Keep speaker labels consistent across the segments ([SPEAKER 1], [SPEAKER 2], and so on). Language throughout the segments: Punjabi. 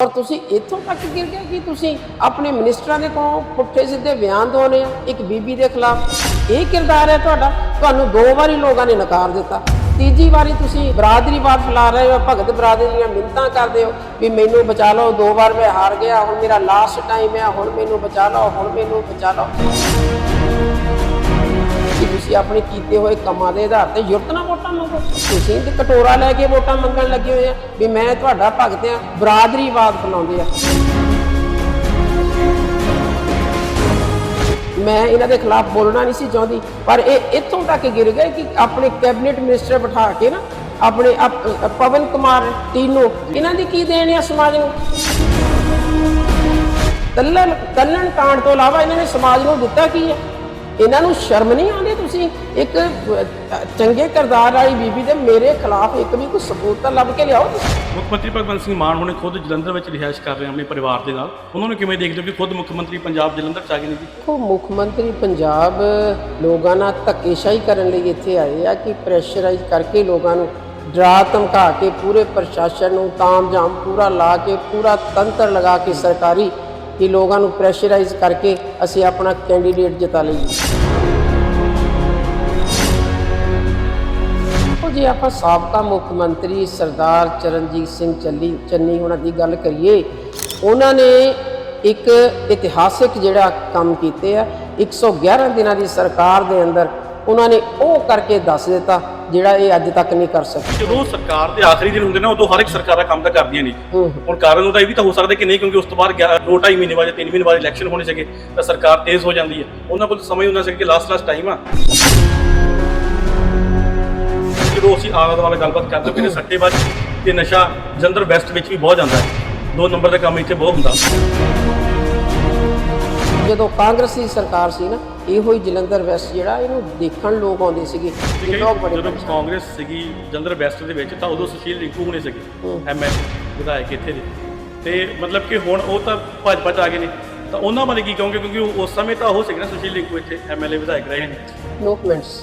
[SPEAKER 1] ਪਰ ਤੁਸੀਂ ਇੱਥੋਂ ਤੱਕ ਗਿਰ ਗਏ ਕਿ ਤੁਸੀਂ ਆਪਣੇ ਮਿਨਿਸਟਰਾਂ ਦੇ ਕੋਲੋਂ ਪੁੱਠੇ ਸਿੱਧੇ ਬਿਆਨ ਦੋਨੇ ਆ, ਇੱਕ ਬੀਬੀ ਦੇ ਖਿਲਾਫ। ਇਹ ਕਿਰਦਾਰ ਹੈ ਤੁਹਾਡਾ। ਤੁਹਾਨੂੰ ਦੋ ਵਾਰੀ ਲੋਕਾਂ ਨੇ ਨਕਾਰ ਦਿੱਤਾ। ਤੀਜੀ ਵਾਰੀ ਤੁਸੀਂ ਬਰਾਦਰੀਵਾਦ ਫੈਲਾ ਰਹੇ ਹੋ, ਭਗਤ ਬਰਾਦਰੀ ਦੀਆਂ ਮਿੰਤਾਂ ਕਰਦੇ ਹੋ ਵੀ ਮੈਨੂੰ ਬਚਾ ਲਓ, ਦੋ ਵਾਰ ਮੈਂ ਹਾਰ ਗਿਆ, ਹੁਣ ਮੇਰਾ ਲਾਸਟ ਟਾਈਮ ਹੈ, ਹੁਣ ਮੈਨੂੰ ਬਚਾ ਲਓ, ਹੁਣ ਮੈਨੂੰ ਬਚਾ ਲਓ। ਕਿ ਤੁਸੀਂ ਆਪਣੇ ਕੀਤੇ ਹੋਏ ਕੰਮਾਂ ਦੇ ਆਧਾਰ ਤੇ ਜ਼ਰੂਰਤ ਨਾਲ ਵੋਟਾਂ ਮੰਗੋ। ਤੁਸੀਂ ਤੇ ਕਟੋਰਾ ਲੈ ਕੇ ਵੋਟਾਂ ਮੰਗਣ ਲੱਗੇ ਹੋਏ ਆ ਵੀ ਮੈਂ ਤੁਹਾਡਾ ਭਗਤ ਆ ਬਰਾਦਰੀਵਾਦ ਫੈਲਾਉਂਦੇ ਆ। ਮੈਂ ਇਹਨਾਂ ਦੇ ਖਿਲਾਫ ਬੋਲਣਾ ਨਹੀਂ ਸੀ ਚਾਹੁੰਦੀ, ਪਰ ਇਹ ਇੱਥੋਂ ਤੱਕ ਗਿਰ ਗਏ ਕਿ ਆਪਣੇ ਕੈਬਨਿਟ ਮਿਨਿਸਟਰ ਬਿਠਾ ਕੇ ਨਾ ਆਪਣੇ ਪਵਨ ਕੁਮਾਰ ਟੀਨੋ ਇਹਨਾਂ ਦੀ ਕੀ ਦੇਣ ਆ ਸਮਾਜ ਨੂੰ? ਤੱਲਣ ਤੱਲਣ ਕਾਂਡ ਤੋਂ ਇਲਾਵਾ ਇਹਨਾਂ ਨੇ ਸਮਾਜ ਨੂੰ ਦਿੱਤਾ ਕੀ ਹੈ ਇਹਨਾਂ ਨੂੰ ਸ਼ਰਮ ਨਹੀਂ ਆਉਂਦੀ ਤੁਸੀਂ? ਇੱਕ ਚੰਗੇ ਕਿਰਦਾਰ ਵਾਲੀ ਬੀਬੀ ਦੇ ਮੇਰੇ ਖਿਲਾਫ ਇੱਕ ਵੀ ਕੋਈ ਸਬੂਤ ਤਾਂ ਲੱਭ ਕੇ ਲਿਆਓ
[SPEAKER 2] ਮੁੱਖ ਮੰਤਰੀ ਭਗਵੰਤ ਸਿੰਘ ਮਾਨ ਹੁਣੇ ਖੁਦ ਜਲੰਧਰ ਵਿੱਚ ਰਿਹਾਇਸ਼ ਕਰ ਰਹੇ ਆਪਣੇ ਪਰਿਵਾਰ ਦੇ ਨਾਲ। ਉਹਨਾਂ ਨੂੰ ਕਿਵੇਂ ਦੇਖਦੇ ਹੋ ਕਿ ਖੁਦ ਮੁੱਖ ਮੰਤਰੀ ਪੰਜਾਬ ਜਲੰਧਰ ਚ ਆ ਗਏ ਨੇ ਜੀ?
[SPEAKER 1] ਦੇਖੋ ਮੁੱਖ ਮੰਤਰੀ ਪੰਜਾਬ ਲੋਕਾਂ ਨਾਲ ਧੱਕੇਸ਼ਾਹੀ ਕਰਨ ਲਈ ਇੱਥੇ ਆਏ ਆ ਕਿ ਪ੍ਰੈਸ਼ਰਾਈਜ਼ ਕਰਕੇ ਲੋਕਾਂ ਨੂੰ ਡਰਾ ਧਮਕਾ ਕੇ ਪੂਰੇ ਪ੍ਰਸ਼ਾਸਨ ਨੂੰ ਤਾਮਝਾਮ ਪੂਰਾ ਲਾ ਕੇ ਪੂਰਾ ਤੰਤਰ ਲਗਾ ਕੇ ਸਰਕਾਰੀ ਕਿ ਲੋਕਾਂ ਨੂੰ ਪ੍ਰੈਸ਼ਰਾਈਜ਼ ਕਰਕੇ ਅਸੀਂ ਆਪਣਾ ਕੈਂਡੀਡੇਟ ਜਿਤਾ ਲਈਏ। ਉਹ ਜੇ, ਆਪਾਂ ਸਾਬਕਾ ਮੁੱਖ ਮੰਤਰੀ ਸਰਦਾਰ ਚਰਨਜੀਤ ਸਿੰਘ ਚੱਲੀ ਚੰਨੀ ਉਹਨਾਂ ਦੀ ਗੱਲ ਕਰੀਏ, ਉਹਨਾਂ ਨੇ ਇੱਕ ਇਤਿਹਾਸਿਕ ਜਿਹੜਾ ਕੰਮ ਕੀਤੇ ਆ 111 ਦਿਨਾਂ ਦੀ ਸਰਕਾਰ ਦੇ ਅੰਦਰ ਉਹਨਾਂ ਨੇ ਉਹ ਕਰਕੇ ਦੱਸ ਦਿੱਤਾ ਜਿਹੜਾ ਇਹ ਅੱਜ ਤੱਕ ਨਹੀਂ ਕਰ ਸਕੇ
[SPEAKER 2] ਜਦੋਂ ਸਰਕਾਰ ਦੇ ਆਖਰੀ ਦਿਨ ਹੁੰਦੇ ਨੇ ਉਦੋਂ ਹਰ ਇੱਕ ਸਰਕਾਰਾਂ ਕੰਮ ਤਾਂ ਕਰਦੀਆਂ ਨਹੀਂ। ਹੁਣ ਕਾਰਨ ਉਹਦਾ ਇਹ ਵੀ ਤਾਂ ਹੋ ਸਕਦਾ ਕਿ ਨਹੀਂ ਕਿਉਂਕਿ ਉਸ ਤੋਂ ਬਾਅਦ 2.5 ਮਹੀਨੇ ਬਾਅਦ ਜਾਂ 3 ਮਹੀਨੇ ਬਾਅਦ ਇਲੈਕਸ਼ਨ ਹੋਣੇ ਸੀਗੇ ਤਾਂ ਸਰਕਾਰ ਤੇਜ਼ ਹੋ ਜਾਂਦੀ ਹੈ। ਉਹਨਾਂ ਕੋਲ ਸਮਝ ਹੁੰਦਾ ਸੀ ਕਿ ਲਾਸਟ ਲਾਸਟ ਟਾਈਮ ਆ। ਜਦੋਂ ਅਸੀਂ ਆਲਾ ਦੁਆਲਾ ਗੱਲਬਾਤ ਕਰਦੇ ਨੇ ਸੱਟੇਬਾਜ਼ੀ ਤੇ ਨਸ਼ਾ ਜਲੰਧਰ ਵੈਸਟ ਵਿੱਚ ਵੀ ਬਹੁਤ ਜਾਂਦਾ ਹੈ। ਦੋ ਨੰਬਰ ਦਾ ਕੰਮ ਇੱਥੇ ਬਹੁਤ ਹੁੰਦਾ।
[SPEAKER 1] ਜਦੋਂ ਕਾਂਗਰਸ ਦੀ ਸਰਕਾਰ ਸੀ ਨਾ ਇਹੋ ਹੀ ਜਲੰਧਰ ਵੈਸਟ ਜਿਹੜਾ ਇਹਨੂੰ ਦੇਖਣ ਲੋਕ ਆਉਂਦੇ ਸੀਗੇ। ਇਹ ਲੋਕ ਬੜੇ
[SPEAKER 2] ਜਦੋਂ ਕਾਂਗਰਸ ਸੀਗੀ ਜਲੰਧਰ ਵੈਸਟ ਦੇ ਵਿੱਚ ਤਾਂ ਉਦੋਂ ਸੁਸ਼ੀਲ ਰਿੰਕੂ ਹੋਣੇ ਸੀਗੇ
[SPEAKER 1] ਹੂੰ।
[SPEAKER 2] ਐਮਐਲ ਵਿਧਾਇਕ ਇੱਥੇ ਦੇ। ਤੇ ਮਤਲਬ ਕਿ ਹੁਣ ਉਹ ਤਾਂ ਭਾਜਪਾ ਚ ਆ ਗਏ ਨੇ। ਤਾਂ ਉਹਨਾਂ ਬਾਰੇ ਕੀ ਕਹੋਗੇ? ਕਿਉਂਕਿ ਉਹ ਉਸ ਸਮੇਂ ਤਾਂ ਉਹ ਸੀਗੇ ਨਾ ਸੁਸ਼ੀਲ ਰਿੰਕੂ ਇੱਥੇ ਐਮਐਲਏ ਵਿਧਾਇਕ ਰਹੇ ਨੇ।
[SPEAKER 1] ਨੋ ਕਮੈਂਟਸ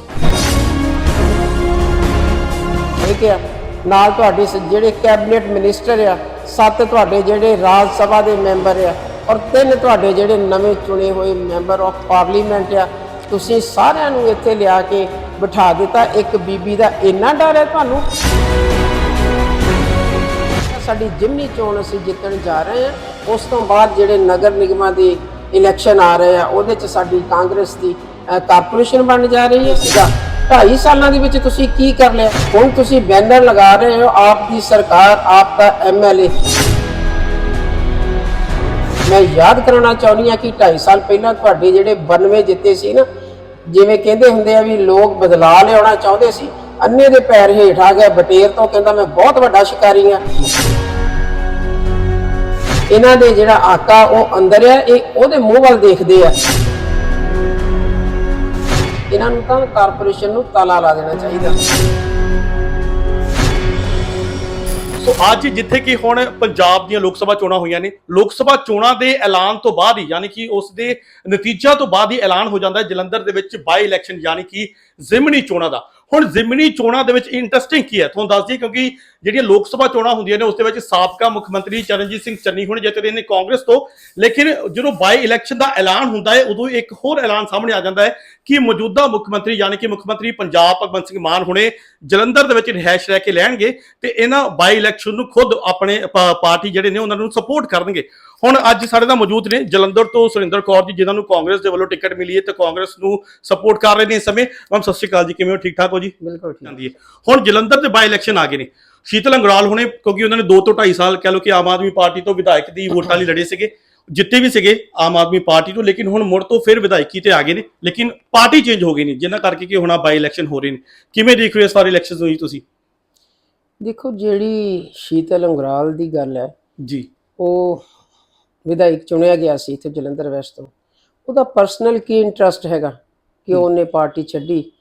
[SPEAKER 1] ਠੀਕ ਹੈ ਨਾਲ ਤੁਹਾਡੇ ਸ- ਜਿਹੜੇ ਕੈਬਨਿਟ ਮਿਨਿਸਟਰ ਆ ਸੱਤ ਤੁਹਾਡੇ ਜਿਹੜੇ ਰਾਜ ਸਭਾ ਦੇ ਮੈਂਬਰ ਆ ਔਰ ਤਿੰਨ ਤੁਹਾਡੇ ਜਿਹੜੇ ਨਵੇਂ ਚੁਣੇ ਹੋਏ ਮੈਂਬਰ ਆਫ ਪਾਰਲੀਮੈਂਟ ਆ, ਤੁਸੀਂ ਸਾਰਿਆਂ ਨੂੰ ਇੱਥੇ ਲਿਆ ਕੇ ਬਿਠਾ ਦਿੱਤਾ। ਇੱਕ ਬੀਬੀ ਦਾ ਇੰਨਾ ਡਰ ਹੈ ਤੁਹਾਨੂੰ? ਸਾਡੀ ਜਿਮਨੀ ਚੋਣ ਅਸੀਂ ਜਿੱਤਣ ਜਾ ਰਹੇ ਹਾਂ, ਉਸ ਤੋਂ ਬਾਅਦ ਜਿਹੜੇ ਨਗਰ ਨਿਗਮਾਂ ਦੇ ਇਲੈਕਸ਼ਨ ਆ ਰਹੇ ਆ, ਉਹਦੇ ਚ ਸਾਡੀ ਕਾਂਗਰਸ ਦੀ ਕਾਰਪੋਰੇਸ਼ਨ ਬਣ ਜਾ ਰਹੀ ਹੈ। ਸਿੱਧਾ ਢਾਈ ਸਾਲਾਂ ਦੇ ਵਿੱਚ ਤੁਸੀਂ ਕੀ ਕਰ ਲਿਆ? ਹੁਣ ਤੁਸੀਂ ਬੈਨਰ ਲਗਾ ਰਹੇ ਹੋ, ਆਪ ਦੀ ਸਰਕਾਰ, ਆਪ ਦਾ ਐਮਐਲਏ ਮੈਂ ਯਾਦ ਕਰਾਉਣਾ ਚਾਹੁੰਦੀ ਹਾਂ ਕਿ 2.5 ਸਾਲ ਪਹਿਲਾਂ ਤੁਹਾਡੇ ਜਿਹੜੇ 92 ਜਿੱਤੇ ਸੀ ਨਾ, ਜਿਵੇਂ ਕਹਿੰਦੇ ਹੁੰਦੇ ਆ ਵੀ ਲੋਕ ਬਦਲਾਅ ਲਿਆਉਣਾ ਚਾਹੁੰਦੇ ਸੀ, ਅੰਨੇ ਦੇ ਪੈਰ ਹੇਠ ਆ ਗਿਆ ਬਟੇਰ ਤੋਂ ਕਹਿੰਦਾ ਮੈਂ ਬਹੁਤ ਵੱਡਾ ਸ਼ਿਕਾਰੀ ਆ ਇਹਨਾਂ ਦੇ ਜਿਹੜਾ ਆਕਾ ਉਹ ਅੰਦਰ ਆ, ਇਹ ਉਹਦੇ ਮੂੰਹ ਵੱਲ ਦੇਖਦੇ ਆ। ਇਹਨਾਂ ਨੂੰ ਤਾਂ ਕਾਰਪੋਰੇਸ਼ਨ ਨੂੰ ਤਾਲਾ ਲਾ ਦੇਣਾ ਚਾਹੀਦਾ।
[SPEAKER 2] ਸੋ ਅੱਜ ਜਿੱਥੇ ਕਿ ਹੁਣ ਪੰਜਾਬ ਦੀਆਂ ਲੋਕ ਸਭਾ ਚੋਣਾਂ ਹੋਈਆਂ ਨੇ, ਲੋਕ ਸਭਾ ਚੋਣਾਂ ਦੇ ਐਲਾਨ ਤੋਂ ਬਾਅਦ ਹੀ, ਯਾਨੀ ਕਿ ਉਸ ਦੇ ਨਤੀਜਿਆਂ ਤੋਂ ਬਾਅਦ ਹੀ ਐਲਾਨ ਹੋ ਜਾਂਦਾ ਹੈ ਜਲੰਧਰ ਦੇ ਵਿੱਚ ਬਾਈ ਇਲੈਕਸ਼ਨ ਯਾਨੀ ਕਿ ਜ਼ਿਮਨੀ ਚੋਣਾਂ ਦਾ। ਹੁਣ ਜ਼ਿਮਨੀ ਚੋਣਾਂ ਦੇ ਵਿੱਚ ਇੰਟਰਸਟਿੰਗ ਕੀ ਹੈ? ਤੁਹਾਨੂੰ ਦੱਸ ਦਈਏ ਕਿਉਂਕਿ ਜਿਹੜੀਆਂ ਲੋਕ ਸਭਾ ਚੋਣਾਂ ਹੁੰਦੀਆਂ ਨੇ, ਉਸ ਦੇ ਵਿੱਚ ਸਾਬਕਾ ਮੁੱਖ ਮੰਤਰੀ ਚਰਨਜੀਤ ਸਿੰਘ ਚੰਨੀ ਹੁਣ ਜਿੱਤਦੇ ਨੇ ਕਾਂਗਰਸ ਤੋਂ। ਲੇਕਿਨ ਜਦੋਂ ਬਾਈ ਇਲੈਕਸ਼ਨ ਦਾ ਐਲਾਨ ਹੁੰਦਾ ਹੈ, ਉਦੋਂ ਇੱਕ ਹੋਰ ਐਲਾਨ ਸਾਹਮਣੇ ਆ ਜਾਂਦਾ ਹੈ ਕਿ ਮੌਜੂਦਾ ਮੁੱਖ ਮੰਤਰੀ ਯਾਨੀ ਕਿ ਮੁੱਖ ਮੰਤਰੀ ਪੰਜਾਬ ਭਗਵੰਤ ਸਿੰਘ ਮਾਨ ਹੁਣੇ ਜਲੰਧਰ ਦੇ ਵਿੱਚ ਰਿਹਾਇਸ਼ ਰਹਿ ਕੇ ਲੈਣਗੇ ਤੇ ਇਹਨਾਂ ਬਾਈ ਇਲੈਕਸ਼ਨ ਨੂੰ ਖੁਦ ਆਪਣੇ ਪਾਰਟੀ ਜਿਹੜੇ ਨੇ ਉਹਨਾਂ ਨੂੰ ਸਪੋਰਟ ਕਰਨਗੇ। ਹੁਣ ਅੱਜ ਸਾਡੇ ਨਾਲ ਮੌਜੂਦ ਨੇ ਜਲੰਧਰ ਤੋਂ ਸੁਰਿੰਦਰ ਕੌਰ ਜੀ ਜਿਨ੍ਹਾਂ ਨੂੰ ਕਾਂਗਰਸ ਦੇ ਵੱਲੋਂ ਟਿਕਟ ਮਿਲੀ ਹੈ ਤੇ ਕਾਂਗਰਸ ਨੂੰ ਸਪੋਰਟ ਕਰ ਰਹੇ ਨੇ ਇਸ ਸਮੇਂ। ਮੈਮ ਸਤਿ ਸ਼੍ਰੀ ਅਕਾਲ ਜੀ ਕਿਵੇਂ ਹੋ? ਠੀਕ ਠਾਕ ਹੋ ਜੀ?
[SPEAKER 1] ਬਿਲਕੁਲ ਠੀਕ।
[SPEAKER 2] ਜਾਂਦੀ ਹੈ ਹੁਣ ਜਲੰਧਰ ਦੇ ਬਾਈ ਇਲੈਕਸ਼ਨ ਆ ਗਏ ਨੇ। ਸ਼ੀਤਲ ਅੰਗਰਾਲ ਹੁਣੇ ਕਿਉਂਕਿ ਉਹਨਾਂ ਨੇ 2 ਤੋਂ 2.5 ਸਾਲ ਕਹਿ ਲਓ ਕਿ ਆਮ ਆਦਮੀ ਪਾਰਟੀ ਤੋਂ ਵਿਧਾਇਕ ਦੀ ਵੋਟਾਂ ਲਈ ਲੜੇ ਸੀਗੇ ਜਿੱਤੇ ਵੀ ਸੀਗੇ ਆਮ ਆਦਮੀ ਪਾਰਟੀ ਤੋਂ ਲੇਕਿਨ ਹੁਣ ਮੁੜ ਤੋਂ ਫਿਰ ਵਿਧਾਇਕੀ ਤੇ ਆ ਗਏ ਨੇ ਲੇਕਿਨ ਪਾਰਟੀ ਚੇਂਜ ਹੋ ਗਈ ਨੇ ਜਿਨ੍ਹਾਂ ਕਰਕੇ ਕਿ ਹੁਣ ਆ ਬਾਈ ਇਲੈਕਸ਼ਨ ਹੋ ਰਹੇ ਨੇ। ਕਿਵੇਂ ਦੇਖ ਰਹੇ ਹੋ ਇਸ ਵਾਰ ਇਲੈਕਸ਼ਨ ਹੋਈ ਤੁਸੀਂ?
[SPEAKER 1] ਦੇਖੋ ਜਿਹੜੀ ਸ਼ੀਤਲ ਅੰਗਰਾਲ ਦੀ ਗੱਲ ਹੈ
[SPEAKER 2] ਜੀ।
[SPEAKER 1] ਉਹ ਵਿਧਾਇਕ ਚੁਣਿਆ ਗਿਆ ਸੀ ਇੱਥੇ ਜਲੰਧਰ ਵੈਸਟ ਤੋਂ। ਉਹਦਾ ਪਰਸਨਲ ਕੀ ਇੰਟਰਸਟ ਹੈਗਾ? ਕਿ ਉਹਨੇ ਪਾਰਟੀ ਛੱਡੀ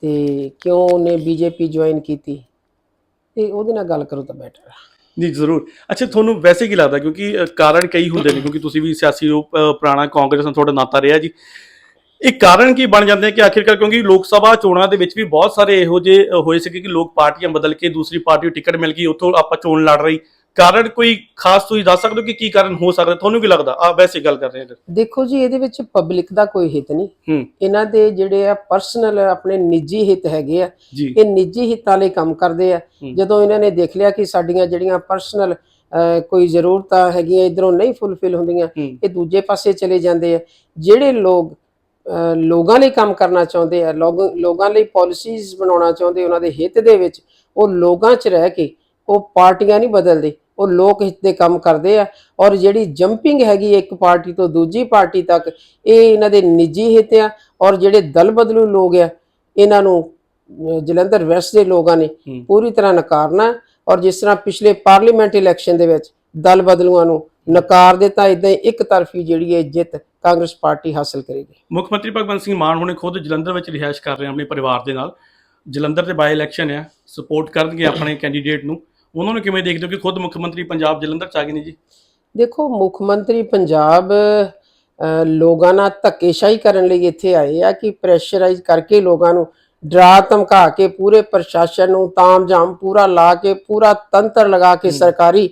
[SPEAKER 1] ਤੇ ਕਿਉਂ ਉਹਨੇ ਬੀਜੇਪੀ ਜੁਆਇਨ ਕੀਤੀ? ਤੇ ਉਹਦੇ ਨਾਲ ਗੱਲ ਕਰੋ ਤਾਂ ਬੈਟਰ ਹੈ
[SPEAKER 2] ਜੀ ਜ਼ਰੂਰ। ਅੱਛਾ ਤੁਹਾਨੂੰ ਵੈਸੇ ਕੀ ਲੱਗਦਾ? ਕਿਉਂਕਿ ਅ, ਕਾਰਨ ਕਈ ਹੁੰਦੇ ਨੇ ਕਿਉਂਕਿ ਤੁਸੀਂ ਵੀ ਸਿਆਸੀ ਉਹ, ਅ, ਪੁਰਾਣਾ ਕਾਂਗਰਸ ਨਾਲ ਤੁਹਾਡਾ ਨਾਤਾ ਰਿਹਾ ਜੀ। ਇਹ ਕਾਰਨ ਕੀ ਬਣ ਜਾਂਦੇ ਆ ਕਿ ਆਖਿਰਕਾਰ ਕਿਉਂਕਿ ਲੋਕ ਸਭਾ ਚੋਣਾਂ ਦੇ ਵਿੱਚ ਵੀ ਬਹੁਤ ਸਾਰੇ ਇਹੋ ਜਿਹੇ ਅ, ਹੋਏ ਸੀ ਕਿ ਲੋਕ ਪਾਰਟੀਆਂ ਬਦਲ ਕੇ ਦੂਸਰੀ ਪਾਰਟੀ ਨੂੰ ਟਿਕਟ ਮਿਲ ਗਈ ਉੱਥੋਂ ਆਪਾਂ ਚੋਣ ਲੜ ਰਹੀ। ਕਾਰਨ ਕੋਈ ਖਾਸ ਤੁਸੀਂ ਦੱਸ ਸਕਦੇ ਹੋ ਕਿ ਕੀ ਕਾਰਨ ਹੋ ਸਕਦਾ? ਤੁਹਾਨੂੰ ਕੀ ਲੱਗਦਾ? ਆ ਵੈਸੇ ਗੱਲ ਕਰ ਰਹੇ ਹਾਂ
[SPEAKER 1] ਦੇਖੋ ਜੀ ਇਹਦੇ ਵਿੱਚ ਪਬਲਿਕ ਦਾ ਕੋਈ ਹਿੱਤ ਨਹੀਂ।
[SPEAKER 2] ਹੂੰ।
[SPEAKER 1] ਇਹਨਾਂ ਦੇ ਜਿਹੜੇ ਆ ਪਰਸਨਲ ਆਪਣੇ ਨਿੱਜੀ ਹਿੱਤ ਹੈਗੇ ਆ।
[SPEAKER 2] ਜੀ।
[SPEAKER 1] ਇਹ ਨਿੱਜੀ ਹਿੱਤਾਂ ਲਈ ਕੰਮ ਕਰਦੇ ਆ। ਜਦੋਂ ਇਹਨਾਂ ਨੇ ਦੇਖ ਲਿਆ ਕਿ ਸਾਡੀਆਂ ਜਿਹੜੀਆਂ ਪਰਸਨਲ ਕੋਈ ਜ਼ਰੂਰਤਾਂ ਹੈਗੀਆਂ ਇਧਰੋਂ ਨਹੀਂ ਫੁੱਲਫਿਲ ਹੁੰਦੀਆਂ
[SPEAKER 2] ਹੂੰ।
[SPEAKER 1] ਇਹ ਦੂਜੇ ਪਾਸੇ ਚਲੇ ਜਾਂਦੇ ਆ। ਜਿਹੜੇ ਲੋਕ ਅਹ, ਲੋਕਾਂ ਲਈ ਕੰਮ ਕਰਨਾ ਚਾਹੁੰਦੇ ਆ ਲੋਕ- ਲੋਕਾਂ ਲਈ ਪਾਲਿਸੀਜ਼ ਬਣਾਉਣਾ ਚਾਹੁੰਦੇ ਉਹਨਾਂ ਦੇ ਹਿੱਤ ਦੇ ਵਿੱਚ ਉਹ ਲੋਕਾਂ 'ਚ ਰਹਿ ਕੇ ਉਹ ਪਾਰਟੀਆਂ ਨਹੀਂ ਬਦਲਦੇ। ਉਹ ਲੋਕ ਹਿੱਤ ਦੇ ਕੰਮ ਕਰਦੇ ਆ ਔਰ ਜਿਹੜੀ ਜੰਪਿੰਗ ਹੈਗੀ ਇੱਕ ਪਾਰਟੀ ਤੋਂ ਦੂਜੀ ਪਾਰਟੀ ਤੱਕ ਇਹ ਇਹਨਾਂ ਦੇ ਨਿੱਜੀ ਹਿੱਤ ਆ ਔਰ ਜਿਹੜੇ ਦਲ ਬਦਲੂ ਲੋਕ ਆ ਇਹਨਾਂ ਨੂੰ ਜਲੰਧਰ ਵੈਸਟ ਦੇ ਲੋਕਾਂ ਨੇ
[SPEAKER 2] ਹੂੰ।
[SPEAKER 1] ਪੂਰੀ ਤਰ੍ਹਾਂ ਨਕਾਰਨਾ ਔਰ ਜਿਸ ਤਰ੍ਹਾਂ ਪਿਛਲੇ ਪਾਰਲੀਮੈਂਟ ਇਲੈਕਸ਼ਨ ਦੇ ਵਿੱਚ ਦਲ ਬਦਲੂਆਂ ਨੂੰ ਨਕਾਰ ਦਿੱਤਾ ਇਦਾਂ ਇੱਕ ਤਰਫੀ ਜਿਹੜੀ ਹੈ ਜਿੱਤ ਕਾਂਗਰਸ ਪਾਰਟੀ ਹਾਸਲ ਕਰੇਗੀ।
[SPEAKER 2] ਮੁੱਖ ਮੰਤਰੀ ਭਗਵੰਤ ਸਿੰਘ ਮਾਨ ਹੁਣੇ ਖੁਦ ਜਲੰਧਰ ਵਿੱਚ ਰਿਹਾਇਸ਼ ਕਰ ਰਹੇ ਆਪਣੇ ਪਰਿਵਾਰ ਦੇ ਨਾਲ। ਜਲੰਧਰ ਦੇ ਬਾਈ ਇਲੈਕਸ਼ਨ ਆ ਸਪੋਰਟ ਕਰਨਗੇ ਆਪਣੇ ਕੈਂਡੀਡੇਟ ਨੂੰ। ਉਹਨਾਂ ਨੂੰ ਕਿਵੇਂ ਦੇਖਦੇ ਹੋ ਕਿ ਖੁਦ ਮੁੱਖ ਮੰਤਰੀ ਪੰਜਾਬ ਜਲੰਧਰ ਚ ਆ ਗਏ ਨੇ ਜੀ?
[SPEAKER 1] ਦੇਖੋ ਮੁੱਖ ਮੰਤਰੀ ਪੰਜਾਬ ਲੋਕਾਂ ਨਾਲ ਧੱਕੇਸ਼ਾਹੀ ਕਰਨ ਲਈ ਇੱਥੇ ਆਏ ਆ ਕਿ ਪ੍ਰੈਸ਼ਰਾਈਜ਼ ਕਰਕੇ ਲੋਕਾਂ ਨੂੰ ਡਰਾ ਧਮਕਾ ਕੇ ਪੂਰੇ ਪ੍ਰਸ਼ਾਸਨ ਨੂੰ ਤਾਮਝਾਮ ਪੂਰਾ ਲਾ ਕੇ ਪੂਰਾ ਤੰਤਰ ਲਗਾ ਕੇ ਸਰਕਾਰੀ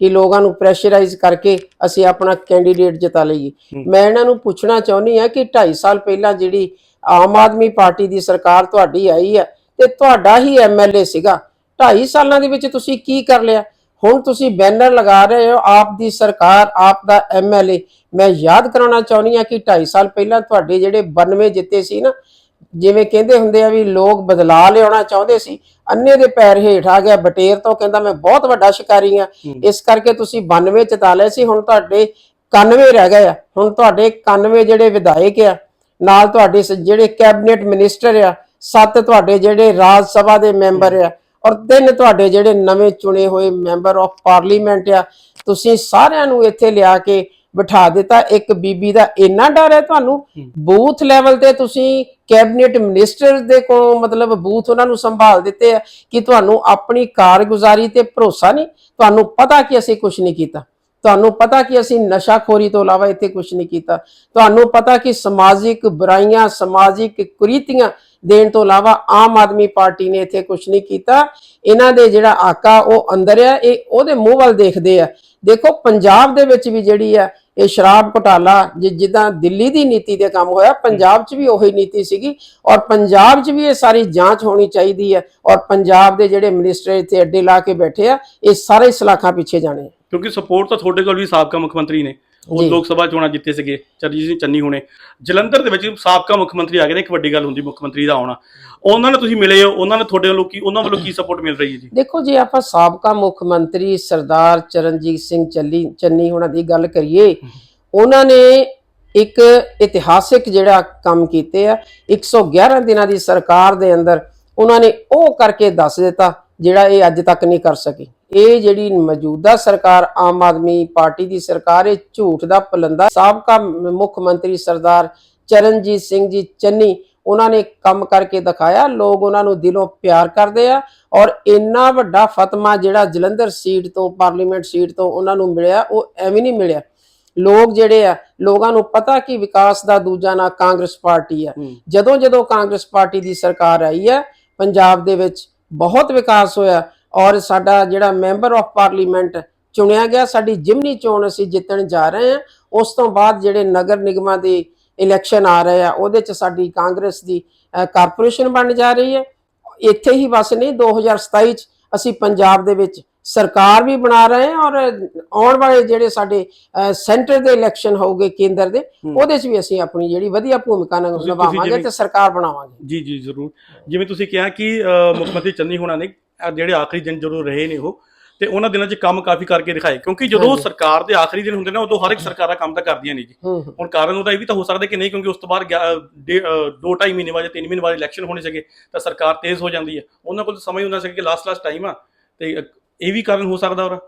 [SPEAKER 1] ਕਿ ਲੋਕਾਂ ਨੂੰ ਪ੍ਰੈਸ਼ਰਾਈਜ਼ ਕਰਕੇ ਅਸੀਂ ਆਪਣਾ ਕੈਂਡੀਡੇਟ ਜਿਤਾ ਲਈਏ।
[SPEAKER 2] ਹੂੰ।
[SPEAKER 1] ਮੈਂ ਇਹਨਾਂ ਨੂੰ ਪੁੱਛਣਾ ਚਾਹੁੰਦੀ ਆ ਕਿ 2.5 ਸਾਲ ਪਹਿਲਾਂ ਜਿਹੜੀ ਆਮ ਆਦਮੀ ਪਾਰਟੀ ਦੀ ਸਰਕਾਰ ਤੁਹਾਡੀ ਆਈ ਆ ਤੇ ਤੁਹਾਡਾ ਹੀ ਐਮਐਲਏ ਸੀਗਾ। 2.5 ਸਾਲਾਂ ਦੇ ਵਿੱਚ ਤੁਸੀਂ ਕੀ ਕਰ ਲਿਆ? ਹੁਣ ਤੁਸੀਂ ਬੈਨਰ ਲਗਾ ਰਹੇ ਹੋ ਆਪ ਦੀ ਸਰਕਾਰ ਆਪ ਦਾ ਐਮਐਲਏ ਮੈਂ ਯਾਦ ਕਰਾਉਣਾ ਚਾਹੁੰਦੀ ਆ ਕਿ 2.5 ਸਾਲ ਪਹਿਲਾਂ ਤੁਹਾਡੇ ਜਿਹੜੇ 92 ਜਿੱਤੇ ਸੀ ਨਾ ਜਿਵੇਂ ਕਹਿੰਦੇ ਹੁੰਦੇ ਆ ਵੀ ਲੋਕ ਬਦਲਾ ਲਿਆਉਣਾ ਚਾਹੁੰਦੇ ਸੀ ਅੰਨੇ ਦੇ ਪੈਰ ਹੇਠ ਆ ਗਿਆ ਬਟੇਰ ਤੋਂ ਕਹਿੰਦਾ ਮੈਂ ਬਹੁਤ ਵੱਡਾ ਸ਼ਿਕਾਰੀ ਆ ਇਸ ਕਰਕੇ ਤੁਸੀਂ 92 ਚਤਾ ਲਏ ਸੀ ਹੁਣ ਤੁਹਾਡੇ 91 ਰਹਿ ਗਏ ਆ। ਹੁਣ ਤੁਹਾਡੇ 91 ਜਿਹੜੇ ਵਿਧਾਇਕ ਆ ਨਾਲ ਤੁਹਾਡੇ ਜਿਹੜੇ ਕੈਬਨਿਟ ਮਿਨਿਸਟਰ ਆ ਸੱਤ ਤੁਹਾਡੇ ਜਿਹੜੇ ਰਾਜ ਸਭਾ ਦੇ ਮੈਂਬਰ ਆ ਔਰ ਤਿੰਨ ਤੁਹਾਡੇ ਜਿਹੜੇ ਨਵੇਂ ਚੁਣੇ ਹੋਏ ਮੈਂਬਰ ਆਫ ਪਾਰਲੀਮੈਂਟ ਆ ਤੁਸੀਂ ਸਾਰਿਆਂ ਨੂੰ ਇੱਥੇ ਲਿਆ ਕੇ ਬਿਠਾ ਦਿੱਤਾ। ਇੱਕ ਬੀਬੀ ਦਾ ਇੰਨਾ ਡਰ ਹੈ ਤੁਹਾਨੂੰ। ਬੂਥ ਲੈਵਲ ਤੇ ਤੁਸੀਂ ਕੈਬਨਿਟ ਮਿਨਿਸਟਰ ਦੇ ਕੋਲ ਮਤਲਬ ਬੂਥ ਉਹਨਾਂ ਨੂੰ ਸੰਭਾਲ ਦਿੱਤੇ ਆ ਕਿ ਤੁਹਾਨੂੰ ਆਪਣੀ ਕਾਰਗੁਜ਼ਾਰੀ ਤੇ ਭਰੋਸਾ ਨਹੀਂ। ਤੁਹਾਨੂੰ ਪਤਾ ਕਿ ਅਸੀਂ ਕੁਝ ਨਹੀਂ ਕੀਤਾ। ਤੁਹਾਨੂੰ ਪਤਾ ਕਿ ਅਸੀਂ ਨਸ਼ਾਖੋਰੀ ਤੋਂ ਇਲਾਵਾ ਇੱਥੇ ਕੁਝ ਨਹੀਂ ਕੀਤਾ। ਤੁਹਾਨੂੰ ਪਤਾ ਕਿ ਸਮਾਜਿਕ ਬੁਰਾਈਆਂ ਸਮਾਜਿਕ ਕੁਰੀਤੀਆਂ ਦੇਣ ਤੋਂ ਇਲਾਵਾ ਆਮ ਆਦਮੀ ਪਾਰਟੀ ਨੇ ਇੱਥੇ ਕੁਝ ਨਹੀਂ ਕੀਤਾ। ਇਹਨਾਂ ਦੇ ਜਿਹੜਾ ਆਕਾ ਉਹ ਅੰਦਰ ਆ, ਇਹ ਉਹਦੇ ਮੂੰਹ ਵੱਲ ਦੇਖਦੇ ਆ। ਦੇਖੋ, ਪੰਜਾਬ ਦੇ ਵਿੱਚ ਵੀ ਜਿਹੜੀ ਆ, ਇਹ ਸ਼ਰਾਬ ਘੁਟਾਲਾ ਜਿੱਦਾਂ ਦਿੱਲੀ ਦੀ ਨੀਤੀ ਦੇ ਕੰਮ ਹੋਇਆ, ਪੰਜਾਬ 'ਚ ਵੀ ਉਹੀ ਨੀਤੀ ਸੀਗੀ। ਔਰ ਪੰਜਾਬ 'ਚ ਵੀ ਇਹ ਸਾਰੀ ਜਾਂਚ ਹੋਣੀ ਚਾਹੀਦੀ ਹੈ ਔਰ ਪੰਜਾਬ ਦੇ ਜਿਹੜੇ ਮਿਨਿਸਟਰ ਇੱਥੇ ਅੱਡੇ ਲਾ ਕੇ ਬੈਠੇ ਆ, ਇਹ ਸਾਰੇ ਸਲਾਖਾਂ ਪਿੱਛੇ ਜਾਣੇ
[SPEAKER 2] ਕਿਉਂਕਿ ਸਪੋਰਟ ਤਾਂ ਤੁਹਾਡੇ ਕੋਲ ਵੀ ਸਾਬਕਾ ਮੁੱਖ ਮੰਤਰੀ ਨੇ। ਉਹ। ਲੋਕ ਸਭਾ ਚੋਣਾਂ ਜਿੱਤੇ ਸੀਗੇ ਚਰਜੀਤ ਸਿੰਘ ਚੰਨੀ ਹੁਣੇ। ਜਲੰਧਰ ਦੇ ਵਿੱਚ ਸਾਬਕਾ ਮੁੱਖ ਮੰਤਰੀ ਆ ਗਏ ਨੇ ਇੱਕ ਵੱਡੀ ਗੱਲ ਹੁੰਦੀ ਮੁੱਖ ਮੰਤਰੀ ਦਾ ਆਉਣਾ। ਉਹਨਾਂ ਨੂੰ ਤੁਸੀਂ ਮਿਲੇ ਹੋ ਉਹਨਾਂ ਨੇ ਤੁਹਾਡੇ ਵੱਲੋਂ ਕੀ ਉਹਨਾਂ ਵੱਲੋਂ ਕੀ ਸਪੋਰਟ ਮਿਲ ਰਹੀ ਹੈ ਜੀ?
[SPEAKER 1] ਦੇਖੋ ਜੇ ਆਪਾਂ ਸਾਬਕਾ ਮੁੱਖ ਮੰਤਰੀ ਸਰਦਾਰ ਚਰਨਜੀਤ ਸਿੰਘ ਚੱਲੀ ਚੰਨੀ ਹੋਣਾ ਦੀ ਗੱਲ ਕਰੀਏ ਉਹਨਾਂ ਨੇ ਇੱਕ ਇਤਿਹਾਸਿਕ ਜਿਹੜਾ ਕੰਮ ਕੀਤੇ ਆ 111 ਦਿਨਾਂ ਦੀ ਸਰਕਾਰ ਦੇ ਅੰਦਰ ਉਹਨਾਂ ਨੇ ਉਹ ਕਰਕੇ ਦੱਸ ਦਿੱਤਾ ਜਿਹੜਾ ਇਹ ਅੱਜ ਤੱਕ ਨਹੀਂ ਕਰ ਸਕੀ। ਇਹ ਜਿਹੜੀ ਮੌਜੂਦਾ ਸਰਕਾਰ ਆਮ ਆਦਮੀ ਪਾਰਟੀ ਦੀ ਸਰਕਾਰ ਇਹ ਝੂਠ ਦਾ ਪਲੰਦਾ। ਸਾਬਕਾ ਮੁੱਖ ਮੰਤਰੀ ਸਰਦਾਰ ਚਰਨਜੀਤ ਸਿੰਘ ਜੀ ਚੰਨੀ ਉਹਨਾਂ ਨੇ ਕੰਮ ਕਰਕੇ ਦਿਖਾਇਆ ਲੋਕ ਉਹਨਾਂ ਨੂੰ ਦਿਲੋਂ ਪਿਆਰ ਕਰਦੇ ਆ ਔਰ ਇੰਨਾ ਵੱਡਾ ਫਤਮਾ ਜਿਹੜਾ ਜਲੰਧਰ ਸੀਟ ਤੋਂ ਪਾਰਲੀਮੈਂਟ ਸੀਟ ਤੋਂ ਉਹਨਾਂ ਨੂੰ ਮਿਲਿਆ ਉਹ ਐਵੇਂ ਨਹੀਂ ਮਿਲਿਆ। ਲੋਕ ਜਿਹੜੇ ਆ ਲੋਕਾਂ ਨੂੰ ਪਤਾ ਕਿ ਵਿਕਾਸ ਦਾ ਦੂਜਾ ਨਾਂ ਕਾਂਗਰਸ ਪਾਰਟੀ ਆ। ਜਦੋਂ ਜਦੋਂ ਕਾਂਗਰਸ ਪਾਰਟੀ ਦੀ ਸਰਕਾਰ ਆਈ ਹੈ ਪੰਜਾਬ ਦੇ ਵਿੱਚ ਬਹੁਤ ਵਿਕਾਸ ਹੋਇਆ ਔਰ ਸਾਡਾ ਜਿਹੜਾ ਮੈਂਬਰ ਆਫ ਪਾਰਲੀਮੈਂਟ ਚੁਣਿਆ ਗਿਆ, ਸਾਡੀ ਜਿਮਨੀ ਚੋਣ ਅਸੀਂ ਜਿੱਤਣ ਜਾ ਰਹੇ ਹਾਂ। ਉਸ ਤੋਂ ਬਾਅਦ ਜਿਹੜੇ ਨਗਰ ਨਿਗਮਾਂ ਦੇ ਇਲੈਕਸ਼ਨ ਆ ਰਹੇ ਆ, ਉਹਦੇ ਚ ਸਾਡੀ ਕਾਂਗਰਸ ਦੀ ਕਾਰਪੋਰੇਸ਼ਨ ਬਣ ਜਾ ਰਹੀ ਹੈ। ਇੱਥੇ ਹੀ ਬਸ ਨਹੀਂ 2027 ਚ ਅਸੀਂ ਪੰਜਾਬ ਦੇ ਵਿੱਚ ਸਰਕਾਰ ਵੀ ਬਣਾ ਰਹੇ ਹਾਂ ਔਰ ਆਉਣ ਵਾਲੇ ਜਿਹੜੇ ਸਾਡੇ ਸੈਂਟਰ ਦੇ ਇਲੈਕਸ਼ਨ ਹੋਊਗੇ ਕੇਂਦਰ ਦੇ ਉਹਦੇ ਚ ਵੀ ਅਸੀਂ ਆਪਣੀ ਜਿਹੜੀ ਵਧੀਆ ਭੂਮਿਕਾ ਨਿਭਾਵਾਂਗੇ ਤੇ ਸਰਕਾਰ ਬਣਾਵਾਂਗੇ।
[SPEAKER 2] ਜੀ ਜੀ ਜ਼ਰੂਰ। ਜਿਵੇਂ ਤੁਸੀਂ ਕਿਹਾ ਕਿ ਮੁੱਖ ਮੰਤਰੀ ਚੰਨੀ ਹੋਣਾ ਨੇ ਜਿਹੜੇ ਆਖਰੀ ਦਿਨ ਜਦੋਂ ਰਹੇ ਨੇ ਉਹ ਤੇ ਉਹਨਾਂ ਦਿਨਾਂ 'ਚ ਕੰਮ ਕਾਫੀ ਕਰਕੇ ਦਿਖਾਏ। ਕਿਉਂਕਿ ਜਦੋਂ। ਸਰਕਾਰ ਦੇ ਆਖਰੀ ਦਿਨ ਹੁੰਦੇ ਨੇ ਉਦੋਂ ਹਰ ਇੱਕ ਸਰਕਾਰਾਂ ਕੰਮ ਤਾਂ ਕਰਦੀਆਂ ਨੇ ਜੀ। ਹੁਣ ਕਾਰਨ ਉਹਦਾ ਇਹ ਵੀ ਤਾਂ ਹੋ ਸਕਦਾ ਕਿ ਨਹੀਂ ਕਿਉਂਕਿ ਉਸ ਤੋਂ ਬਾਅਦ ਗਿਆ- ਡੇ- ਅਹ, ਦੋ ਢਾਈ ਮਹੀਨੇ ਬਾਅਦ ਜਾਂ ਤਿੰਨ ਮਹੀਨੇ ਬਾਅਦ ਇਲੈਕਸ਼ਨ ਹੋਣੇ ਸੀਗੇ ਤਾਂ ਸਰਕਾਰ ਤੇਜ਼ ਹੋ ਜਾਂਦੀ ਹੈ। ਉਹਨਾਂ ਕੋਲ ਸਮਾਂ ਹੀ ਹੁੰਦਾ ਸੀ ਕਿ ਲਾਸਟ ਲਾਸਟ ਟਾਈਮ ਆ ਤੇ ਇਹ ਵੀ ਕਾਰਨ ਹੋ ਸਕਦਾ ਉਹਦਾ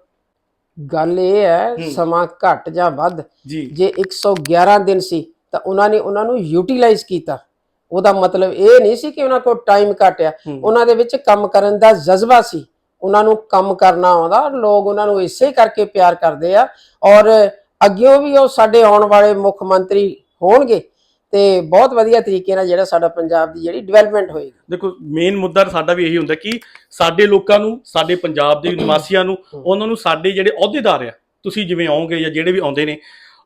[SPEAKER 1] ਗੱਲ ਇਹ ਹੈ। ਸਮਾਂ ਘੱਟ ਜਾਂ ਵੱਧ।
[SPEAKER 2] ਜੀ।
[SPEAKER 1] ਜੇ 111 ਦਿਨ ਸੀ ਤਾਂ ਉਹਨਾਂ ਨੇ ਉਹਨਾਂ ਨੂੰ ਯੂਟਿਲਾਈਜ਼ ਕੀਤਾ। ਉਹਦਾ ਮਤਲਬ ਇਹ ਨਹੀਂ ਸੀ ਕਿ ਉਹਨਾਂ ਕੋਲ ਟਾਈਮ ਘਟਿਆ। ਉਹਨਾਂ ਦੇ ਵਿੱਚ ਕੰਮ ਕਰਨ ਦਾ ਜਜ਼ਬਾ ਸੀ। ਉਹਨਾਂ ਨੂੰ ਕੰਮ ਕਰਨਾ ਆਉਂਦਾ। ਲੋਕ ਉਹਨਾਂ ਨੂੰ ਇਸੇ ਕਰਕੇ ਪਿਆਰ ਕਰਦੇ ਆ। ਔਰ ਅੱਗਿਓਂ ਵੀ ਉਹ ਸਾਡੇ ਆਉਣ ਵਾਲੇ ਮੁੱਖ ਮੰਤਰੀ ਹੋਣਗੇ। ਤੇ ਬਹੁਤ ਵਧੀਆ ਤਰੀਕੇ ਨਾਲ ਜਿਹੜਾ ਸਾਡਾ ਪੰਜਾਬ ਦੀ ਜਿਹੜੀ ਡਿਵੈਲਪਮੈਂਟ ਹੋਏਗੀ।
[SPEAKER 2] ਦੇਖੋ ਮੇਨ ਮੁੱਦਾ ਸਾਡਾ ਵੀ ਇਹੀ ਹੁੰਦਾ ਕਿ ਸਾਡੇ ਲੋਕਾਂ ਨੂੰ, ਸਾਡੇ ਪੰਜਾਬ ਦੇ ਨਿਵਾਸੀਆਂ ਨੂੰ, ਉਹਨਾਂ ਨੂੰ ਸਾਡੇ ਜਿਹੜੇ ਅਹੁਦੇਦਾਰ ਆ, ਤੁਸੀਂ ਜਿਵੇਂ ਆਓਗੇ ਜਾਂ ਜਿਹੜੇ ਵੀ ਆਉਂਦੇ ਨੇ,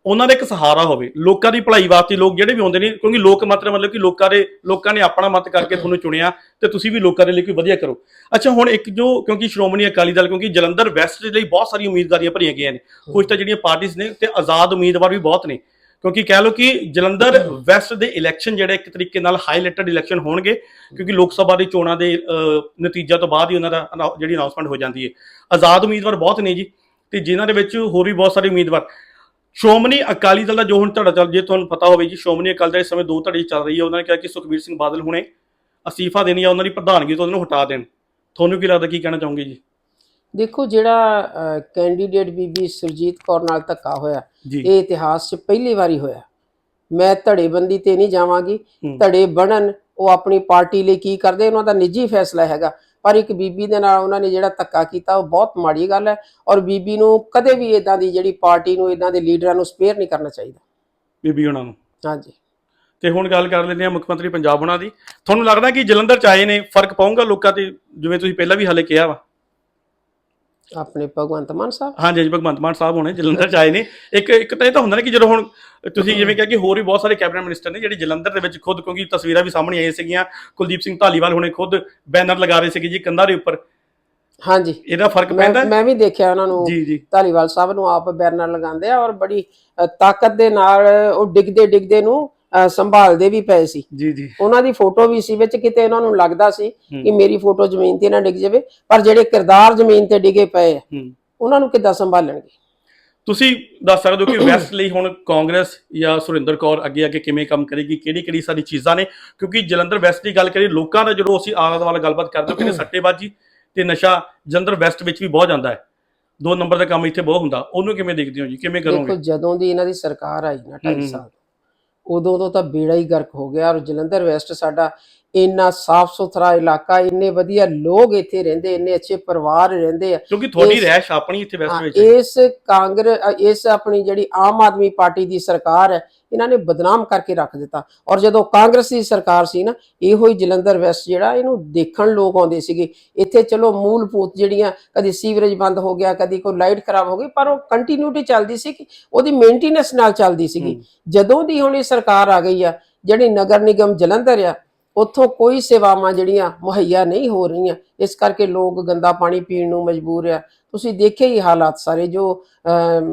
[SPEAKER 2] ਉਹਨਾਂ ਦਾ ਇੱਕ ਸਹਾਰਾ ਹੋਵੇ। ਲੋਕਾਂ ਦੀ ਭਲਾਈ ਵਾਸਤੇ ਲੋਕ ਜਿਹੜੇ ਵੀ ਆਉਂਦੇ ਨੇ, ਕਿਉਂਕਿ ਲੋਕ ਮਤ ਮਤਲਬ ਕਿ ਲੋਕਾਂ ਦੇ, ਲੋਕਾਂ ਨੇ ਆਪਣਾ ਮਤ ਕਰਕੇ ਤੁਹਾਨੂੰ ਚੁਣਿਆ ਤੇ ਤੁਸੀਂ ਵੀ ਲੋਕਾਂ ਦੇ ਲਈ ਕੋਈ ਵਧੀਆ ਕਰੋ। ਅੱਛਾ, ਹੁਣ ਇੱਕ ਜੋ, ਕਿਉਂਕਿ ਸ਼੍ਰੋਮਣੀ ਅਕਾਲੀ ਦਲ, ਕਿਉਂਕਿ ਜਲੰਧਰ ਵੈਸਟ ਦੇ ਲਈ ਬਹੁਤ ਸਾਰੀਆਂ ਉਮੀਦਵਾਰੀਆਂ ਭਰੀਆਂ ਗਈਆਂ ਨੇ। ਕੁਝ ਤਾਂ ਜਿਹੜੀਆਂ ਪਾਰਟੀਆਂ ਨੇ, ਤੇ ਆਜ਼ਾਦ ਉਮੀਦਵਾਰ ਵੀ ਬਹੁਤ ਨੇ। ਕਿਉਂਕਿ ਕਹਿ ਲਓ ਕਿ ਜਲੰਧਰ ਵੈਸਟ ਦੇ ਇਲੈਕਸ਼ਨ ਜਿਹੜੇ ਇੱਕ ਤਰੀਕੇ ਨਾਲ ਹਾਈਲਾਈਟਡ ਇਲੈਕਸ਼ਨ ਹੋਣਗੇ ਕਿਉਂਕਿ ਲੋਕ ਸਭਾ ਦੀ ਚੋਣਾਂ ਦੇ ਅਹ, ਨਤੀਜਾ ਤੋਂ ਬਾਅਦ ਹੀ ਉਹਨਾਂ ਦਾ ਅਨਾ- ਜਿਹੜੀ ਅਨਾਉਂਸਮੈਂਟ ਹੋ ਜਾਂਦੀ ਹੈ। ਆਜ਼ਾਦ ਉਮੀਦਵਾਰ ਬਹੁਤ ਨੇ ਜੀ ਤੇ ਜਿਨ੍ਹਾਂ ਦੇ ਵਿੱਚ ਹੋਰ ਵੀ ਬਹੁਤ ਸਾਰੇ ਉਮੀਦਵਾਰ। ਸ਼੍ਰੋਮਣੀ ਅਕਾਲੀ ਦਲ ਦਾ ਜੋ ਹੁਣ ਤੁਹਾਡਾ ਚੱਲ ਜੇ ਤੁਹਾਨੂੰ ਪਤਾ ਹੋਵੇ ਜੀ ਸ਼੍ਰੋਮਣੀ ਅਕਾਲੀ ਦਲ ਇਸ ਸਮੇਂ ਦੋ ਧੜੇ ਚੱਲ ਰਹੀ ਹੈ। ਉਹਨਾਂ ਨੇ ਕਿਹਾ ਕਿ ਸੁਖਬੀਰ ਸਿੰਘ ਬਾਦਲ ਹੁਣੇ ਅਸਤੀਫਾ ਦੇਣੀ ਆ ਉਹਨਾਂ ਦੀ ਪ੍ਰਧਾਨਗੀ ਤੋਂ ਉਹਨਾਂ ਨੂੰ ਹਟਾ ਦੇਣ। ਤੁਹਾਨੂੰ ਕੀ ਲੱਗਦਾ ਕੀ ਕਹਿਣਾ ਚਾਹੋਗੇ ਜੀ?
[SPEAKER 1] ਦੇਖੋ ਜਿਹੜਾ ਕੈਂਡੀਡੇਟ ਬੀਬੀ ਸੁਰਜੀਤ ਕੌਰ ਨਾਲ ਧੱਕਾ ਹੋਇਆ ਇਹ ਇਤਿਹਾਸ 'ਚ ਪਹਿਲੀ ਵਾਰੀ ਹੋਇਆ। ਮੈਂ ਧੜੇਬੰਦੀ ਤੇ ਨਹੀਂ ਜਾਵਾਂਗੀ। ਧੜੇ ਬਣਨ ਉਹ ਆਪਣੀ ਪਾਰਟੀ ਲਈ ਕੀ ਕਰਦੇ ਉਹਨਾਂ ਦਾ ਨਿੱਜੀ ਫੈਸਲਾ ਹੈਗਾ। ਪਰ ਇੱਕ ਬੀਬੀ ਦੇ ਨਾਲ ਉਹਨਾਂ ਨੇ ਜਿਹੜਾ ਧੱਕਾ ਕੀਤਾ ਉਹ ਬਹੁਤ ਮਾੜੀ ਗੱਲ ਹੈ ਔਰ ਬੀਬੀ ਨੂੰ ਕਦੇ ਵੀ ਇਦਾਂ ਦੀ ਜਿਹੜੀ ਪਾਰਟੀ ਨੂੰ ਇਦਾਂ ਦੇ ਲੀਡਰਾਂ ਨੂੰ ਸਪੇਅਰ ਨਹੀਂ ਕਰਨਾ ਚਾਹੀਦਾ।
[SPEAKER 2] ਬੀਬੀ ਉਹਨਾਂ ਨੂੰ।
[SPEAKER 1] ਹਾਂਜੀ।
[SPEAKER 2] ਤੇ ਹੁਣ ਗੱਲ ਕਰ ਲੈਂਦੇ ਆ ਮੁੱਖ ਮੰਤਰੀ ਪੰਜਾਬ ਉਹਨਾਂ ਦੀ। ਤੁਹਾਨੂੰ ਲੱਗਦਾ ਕਿ ਜਲੰਧਰ ਚ ਆਏ ਨੇ ਫ਼ਰਕ ਪਾਉਂਗਾ ਲੋਕਾਂ ਤੇ ਜਿਵੇਂ ਤੁਸੀਂ ਪਹਿਲਾਂ ਵੀ ਹਾਲੇ ਕਿਹਾ ਵਾ?
[SPEAKER 1] ਆਪਣੇ ਭਗਵੰਤ ਮਾਨ ਸਾਹਿਬ?
[SPEAKER 2] ਹਾਂਜੀ ਜੀ ਭਗਵੰਤ ਮਾਨ ਸਾਹਿਬ ਹੋਣੇ ਜਲੰਧਰ ਚ ਆਏ ਨੇ। ਇੱਕ ਇੱਕ ਤਾਂ ਇਹ ਤਾਂ ਹੁੰਦਾ ਨਾ ਕਿ ਜਦੋਂ ਹੁਣ ਤੁਸੀਂ ਜਿਵੇਂ ਕਿਹਾ ਕਿ ਹੋਰ ਵੀ ਬਹੁਤ ਸਾਰੇ ਕੈਬਨਿਟ ਮਿਨਿਸਟਰ ਨੇ ਜਿਹੜੇ ਜਲੰਧਰ ਦੇ ਵਿੱਚ ਖੁਦ ਕਿਉਂਕਿ ਤਸਵੀਰਾਂ ਵੀ ਸਾਹਮਣੇ ਆਈਆਂ ਸੀਗੀਆਂ ਕੁਲਦੀਪ ਸਿੰਘ ਧਾਲੀਵਾਲ ਹੁਣੇ ਖੁਦ ਬੈਨਰ ਲਗਾ ਰਹੇ ਸੀਗੇ ਜੀ ਕੰਧਾਂ ਦੇ ਉੱਪਰ।
[SPEAKER 1] ਹਾਂਜੀ।
[SPEAKER 2] ਇਹਦਾ ਫ਼ਰਕ ਪੈਂਦਾ?
[SPEAKER 1] ਮੈਂ ਵੀ ਦੇਖਿਆ ਉਹਨਾਂ ਨੂੰ।
[SPEAKER 2] ਜੀ ਜੀ।
[SPEAKER 1] ਧਾਲੀਵਾਲ ਸਾਹਿਬ ਨੂੰ ਆਪ ਬੈਨਰ ਲਗਾਉਂਦੇ ਆ ਔਰ ਬੜੀ ਤਾਕਤ ਦੇ ਨਾਲ ਉਹ ਡਿੱਗਦੇ ਡਿੱਗਦੇ ਨੂੰ ਸੰਭਾਲਦੇ ਵੀ ਪਏ ਸੀ।
[SPEAKER 2] ਜੀ ਜੀ।
[SPEAKER 1] ਉਹਨਾਂ ਦੀ ਫੋਟੋ ਵੀ ਸੀ ਵਿੱਚ ਕਿਤੇ ਉਹਨਾਂ ਨੂੰ ਲੱਗਦਾ ਸੀ। ਕਿ ਮੇਰੀ ਫੋਟੋ ਜ਼ਮੀਨ ਤੇ ਨਾ ਡਿੱਗ ਜਾਵੇ ਪਰ ਜਿਹੜੇ ਕਿਰਦਾਰ ਜ਼ਮੀਨ ਤੇ ਡਿੱਗੇ ਪਏ ਆ
[SPEAKER 2] ਹੂੰ।
[SPEAKER 1] ਉਹਨਾਂ ਨੂੰ ਕਿੱਦਾਂ ਸੰਭਾਲਣਗੇ?
[SPEAKER 2] ਤੁਸੀਂ ਦੱਸ ਸਕਦੇ ਹੋ ਕਿ ਵੈਸਟ ਲਈ ਹੁਣ ਕਾਂਗਰਸ ਜਾਂ ਸੁਰਿੰਦਰ ਕੌਰ ਅੱਗੇ ਅੱਗੇ ਕਿਵੇਂ ਕੰਮ ਕਰੇਗੀ ਕਿਹੜੀ ਕਿਹੜੀ ਸਾਰੀ ਚੀਜ਼ਾਂ ਨੇ? ਕਿਉਂਕਿ ਜਲੰਧਰ ਵੈਸਟ ਦੀ ਗੱਲ ਕਰੀਏ ਲੋਕਾਂ ਦਾ ਜਦੋਂ ਅਸੀਂ ਆਲਾ ਦੁਆਲਾ ਗੱਲਬਾਤ ਕਰਦੇ ਹਾਂ ਕਿ ਸੱਟੇਬਾਜ਼ੀ ਤੇ ਨਸ਼ਾ ਜਲੰਧਰ ਵੈਸਟ ਵਿੱਚ ਵੀ ਬਹੁਤ ਜਾਂਦਾ ਹੈ। ਦੋ ਨੰਬਰ ਦਾ ਕੰਮ ਇੱਥੇ ਬਹੁਤ ਹੁੰਦਾ ਉਹਨੂੰ ਕਿਵੇਂ ਦੇਖਦੇ ਹੋ ਜੀ? ਕਿਵੇਂ
[SPEAKER 1] ਦੇਖੋ
[SPEAKER 2] ਕਰੋਗੇ
[SPEAKER 1] ਜਦੋਂ ਦੀ ਇਹਨਾਂ ਦੀ ਸਰਕਾਰ ਆਈ ਨਾ 2.5
[SPEAKER 2] ਹੂੰ।
[SPEAKER 1] ਸਾਲ ਉਦੋਂ ਤੋਂ ਤਾਂ ਬੇੜਾ ਹੀ ਗਰਕ ਹੋ ਗਿਆ ਔਰ ਜਲੰਧਰ ਵੈਸਟ ਸਾਡਾ ਇੰਨਾ ਸਾਫ਼ ਸੁਥਰਾ ਇਲਾਕਾ ਇੰਨੇ ਵਧੀਆ ਲੋਕ ਇੱਥੇ ਰਹਿੰਦੇ ਇੰਨੇ ਅੱਛੇ ਪਰਿਵਾਰ ਰਹਿੰਦੇ ਆ
[SPEAKER 2] ਕਿਉਂਕਿ ਤੁਹਾਡੀ
[SPEAKER 1] ਇਸ-
[SPEAKER 2] ਰਹਿਸ਼ ਆਪਣੀ ਇੱਥੇ ਵੈਸਟ ਵਿੱਚ।
[SPEAKER 1] ਇਸ ਕਾਂਗਰਸ ਇਸ ਆਪਣੀ ਜਿਹੜੀ ਆਮ ਆਦਮੀ ਪਾਰਟੀ ਦੀ ਸਰਕਾਰ ਹੈ ਇਹਨਾਂ ਨੇ ਬਦਨਾਮ ਕਰਕੇ ਰੱਖ ਦਿੱਤਾ। ਔਰ ਜਦੋਂ ਕਾਂਗਰਸ ਦੀ ਸਰਕਾਰ ਸੀ ਨਾ ਇਹੋ ਹੀ ਜਲੰਧਰ ਵੈਸਟ ਜਿਹੜਾ ਇਹਨੂੰ ਦੇਖਣ ਲੋਕ ਆਉਂਦੇ ਸੀਗੇ। ਇੱਥੇ ਚਲੋ ਮੂਲਭੂਤ ਜਿਹੜੀਆਂ ਕਦੀ ਸੀਵਰੇਜ ਬੰਦ ਹੋ ਗਿਆ ਕਦੀ ਕੋਈ ਲਾਈਟ ਖਰਾਬ ਹੋ ਗਈ ਪਰ ਉਹ ਕੰਟੀਨਿਊਟੀ ਚੱਲਦੀ ਸੀ ਕਿ ਉਹਦੀ ਮੇਨਟੇਨੈਂਸ ਨਾਲ ਚੱਲਦੀ ਸੀਗੀ। ਜਦੋਂ ਦੀ ਹੁਣ ਇਹ ਸਰਕਾਰ ਆ ਗਈ ਆ ਜਿਹੜੀ ਨਗਰ ਨਿਗਮ ਜਲੰਧਰ ਆ ਉੱਥੋਂ ਕੋਈ ਸੇਵਾਵਾਂ ਜਿਹੜੀਆਂ ਮੁਹੱਈਆ ਨਹੀਂ ਹੋ ਰਹੀਆਂ। ਇਸ ਕਰਕੇ ਲੋਕ ਗੰਦਾ ਪਾਣੀ ਪੀਣ ਨੂੰ ਮਜਬੂਰ ਆ। ਤੁਸੀਂ ਦੇਖੇ ਹੀ ਹਾਲਾਤ ਸਾਰੇ ਜੋ